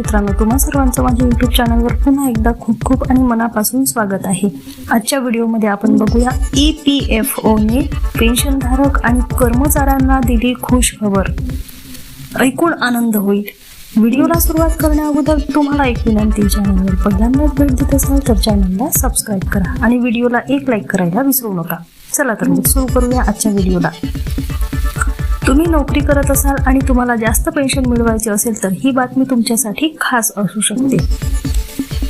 मित्रांनो तुम्हा सर्वांचं माझ्या युट्यूब चॅनलवर पुन्हा एकदा खूप खूप आणि मनापासून स्वागत आहे. आजच्या व्हिडिओमध्ये आपण बघूया ई पी एफ ओने पेन्शनधारक आणि कर्मचाऱ्यांना दिली खुश खबर ऐकून आनंद होईल. व्हिडिओला सुरुवात करण्या अगोदर तुम्हाला एक विनंती चॅनलवर पहिल्यांदाच भेट देत असाल तर चॅनलला सबस्क्राईब करा आणि व्हिडिओला एक लाईक करायला विसरू नका. चला तर मग सुरू करूया आजच्या व्हिडिओला. तुम्ही नोकरी करत असाल आणि तुम्हाला जास्त पेन्शन मिळवायचे असेल तर ही बातमी तुमच्यासाठी खास असू शकते.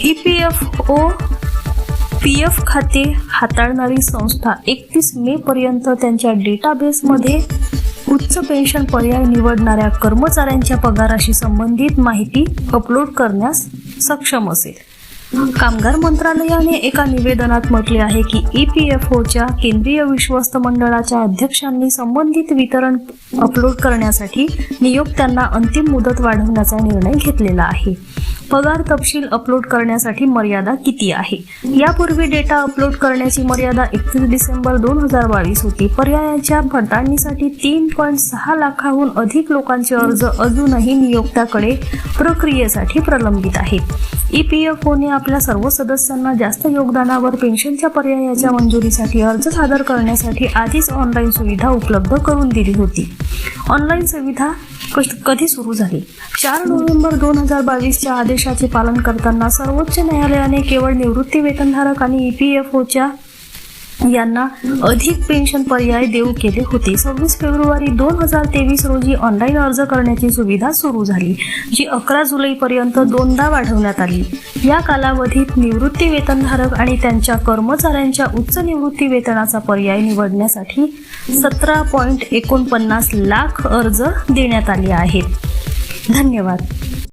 E P F O P F खाते हाताळणारी संस्था एकतीस मे पर्यंत त्यांच्या डेटाबेसमध्ये उच्च पेन्शन पर्याय निवडणाऱ्या कर्मचाऱ्यांच्या पगाराशी संबंधित माहिती अपलोड करण्यास सक्षम असेल. कामगार मंत्रालयाने एका निवेदनात म्हटले आहे की ई पी एफ ओच्या केंद्रीय विश्वस्त मंडळाच्या अध्यक्षांनी संबंधित वितरण अपलोड करण्यासाठी नियोक्त्यांना अंतिम मुदत वाढवण्याचा निर्णय घेतलेला आहे. पगार तपशील अपलोड करण्यासाठी मर्यादा किती आहे? यापूर्वी डेटा अपलोड करण्याची मर्यादा एकतीस डिसेंबर दोन हजार बावीस होती. पर्यायाच्या पडताळणीसाठी तीन पॉईंट सहा लाखाहून अधिक लोकांचे अर्ज अजूनही नियोक्त्याकडे प्रक्रियेसाठी प्रलंबित आहेत. ई पी एफ ओने आपल्या सर्व सदस्यांना जास्त योगदानावर पेन्शनच्या पर्यायाच्या मंजुरीसाठी अर्ज सादर करण्यासाठी आधीच ऑनलाईन सुविधा उपलब्ध करून दिली होती. ऑनलाईन सुविधा कधी सुरू झाली? चार नोव्हेंबर दोन हजार बावीसच्या आदेशाचे पालन करताना सर्वोच्च न्यायालयाने केवळ निवृत्ती वेतनधारक आणि ई पी एफ ओच्या यांना अधिक पेन्शन पर्याय देऊ केले होते. सव्वीस फेब्रुवारी दोन हजार तेवीस रोजी ऑनलाईन अर्ज करण्याची सुविधा सुरू झाली जी अकरा जुलैपर्यंत दोनदा वाढवण्यात आली. या कालावधीत निवृत्ती वेतनधारक आणि त्यांच्या कर्मचाऱ्यांच्या उच्च निवृत्ती वेतनाचा पर्याय निवडण्यासाठी सतरा पॉईंट एकोणपन्नास लाख अर्ज देण्यात आले आहेत. धन्यवाद.